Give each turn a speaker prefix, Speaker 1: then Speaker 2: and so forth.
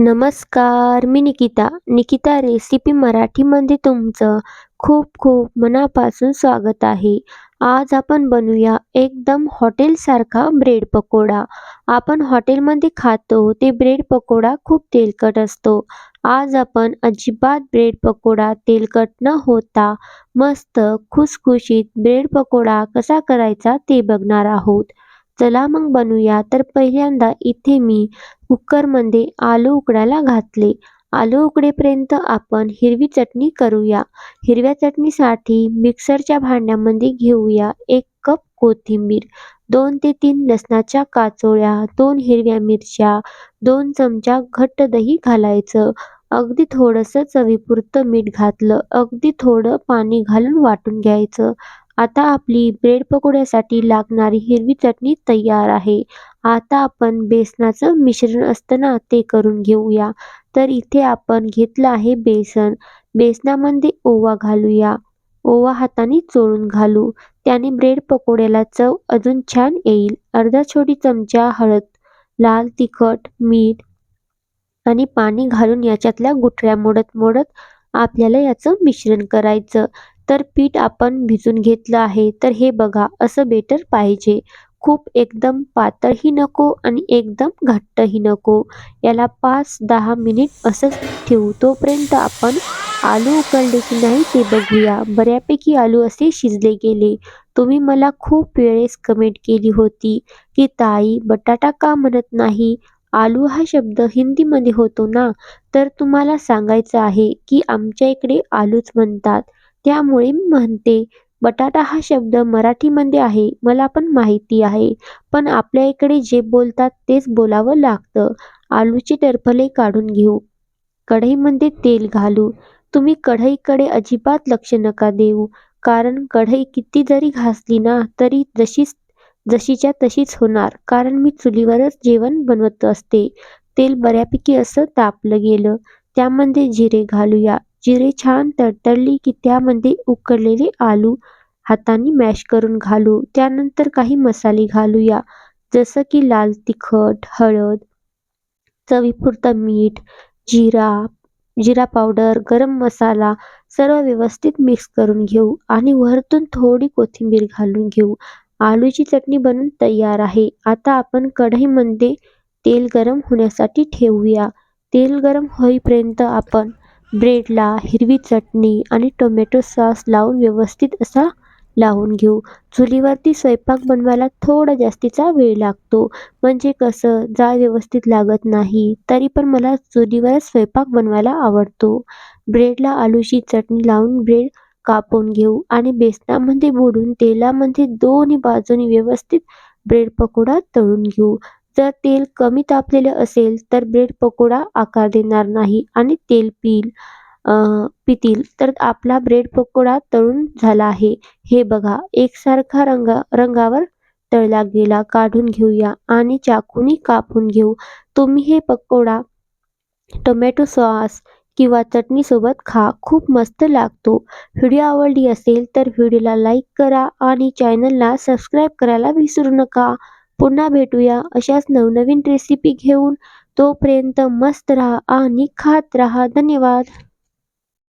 Speaker 1: नमस्कार मी निकिता. निकिता रेसिपी मराठीमध्ये तुमचं खूप खूप मनापासून स्वागत आहे. आज आपण बनवूया एकदम हॉटेलसारखा ब्रेड पकोडा. आपण हॉटेलमध्ये खातो ते ब्रेड पकोडा खूप तेलकट असतो. आज आपण अजिबात ब्रेड पकोडा तेलकट न होता मस्त खुसखुशीत ब्रेड पकोडा कसा करायचा ते बघणार आहोत. चला मग बनवूया तर पहिल्यांदा इथे मी कुकरमध्ये आलू उकडायला घातले. आलू उकडेपर्यंत आपण हिरवी चटणी करूया. हिरव्या चटणीसाठी मिक्सरच्या भांड्यामध्ये घेऊया एक कप कोथिंबीर दोन ते तीन लसणाच्या काचोळ्या दोन हिरव्या मिरच्या दोन चमचा घट्ट दही घालायचं. अगदी थोडंसं चवीपुरतं मीठ घातलं. अगदी थोडं पाणी घालून वाटून घ्यायचं. आता आपली ब्रेड पकोड्यासाठी लागणारी हिरवी चटणी तयार आहे. आता आपण बेसनाचं मिश्रण असतं ना ते करून घेऊया. तर इथे आपण घेतलं आहे बेसन. बेसनामध्ये ओवा घालूया. ओवा हाताने चोळून घालू. त्याने ब्रेड पकोड्याला चव अजून छान येईल. अर्धा छोटी चमचा हळद लाल तिखट मीठ आणि पाणी घालून याच्यातल्या गुठळ्या मोडत मोडत आपल्याला याचं मिश्रण करायचं. तर पीठ आपण भिजून घेतलं आहे तर हे बघा असं बेटर पाहिजे. खूप एकदम पातळही नको आणि एकदम घट्टही नको. याला पाच दहा मिनिट असंच ठेवू. तोपर्यंत आपण आलू उकळले की नाही ते बघूया. बऱ्यापैकी आलू असे शिजले गेले. तुम्ही मला खूप वेळेस कमेंट केली होती की ताई बटाटा का म्हणत नाही? आलू हा शब्द हिंदीमध्ये होतो ना? तर तुम्हाला सांगायचं आहे की आमच्या इकडे आलूच म्हणतात. त्यामुळे मी म्हणते बटाटा हा शब्द मराठीमध्ये आहे मला पण माहिती आहे. पण आपल्या इकडे जे बोलतात तेच बोलावं लागतं. आलूची टरफले काढून घेऊ. कढईमध्ये तेल घालू. तुम्ही कढईकडे अजिबात लक्ष नका देऊ. कारण कढई किती जरी घासली ना तरी जशीच जशीच्या तशीच होणार. कारण मी चुलीवरच जेवण बनवत असते. तेल बऱ्यापैकी असं तापलं गेलं. त्यामध्ये जिरे घालूया. जिरे छान तडतडली की त्यामध्ये उकडलेले आलू हाताने मॅश करून घालू. त्यानंतर काही मसाले घालूया. जसं की लाल तिखट हळद चवीपुरतं मीठ जिरा जिरा पावडर गरम मसाला सर्व व्यवस्थित मिक्स करून घेऊ आणि वरतून थोडी कोथिंबीर घालून घेऊ. आलूची चटणी बनून तयार आहे. आता आपण कढईमध्ये तेल गरम होण्यासाठी ठेवूया. तेल गरम होईपर्यंत आपण ब्रेडला हिरवी चटणी आणि टोमॅटो सॉस लावून व्यवस्थित असा लावून घेऊ. चुलीवरती स्वयंपाक बनवायला थोडा जास्तीचा वेळ लागतो. म्हणजे कसं? जाळ व्यवस्थित लागत नाही. तरी पण मला चुलीवरच स्वयंपाक बनवायला आवडतो. ब्रेडला आलूची चटणी लावून ब्रेड कापून घेऊ आणि बेसनामध्ये बुडून तेलामध्ये दोन्ही बाजूनी व्यवस्थित ब्रेड पकोडा तळून घेऊ. जर तेल कमी तापलेले असेल तर ब्रेड पकोडा आकार देणार नाही आणि तेल पिल पितील. तर आपला ब्रेड पकोडा तळून झाला आहे. हे बघा एकसारखा रंगा रंगावर तळला गेला. काढून घेऊया आणि चाकूनी कापून घेऊ. तुम्ही हे पकोडा टोमॅटो सॉस किंवा चटणीसोबत खा. खूप मस्त लागतो. व्हिडिओ आवडली असेल तर व्हिडिओला लाईक करा आणि चॅनलला सबस्क्राईब करायला विसरू नका. पुन्हा भेटूया अशाच नवनवीन रेसिपी घेऊन. तोपर्यंत मस्त राहा आणि खात राहा. धन्यवाद.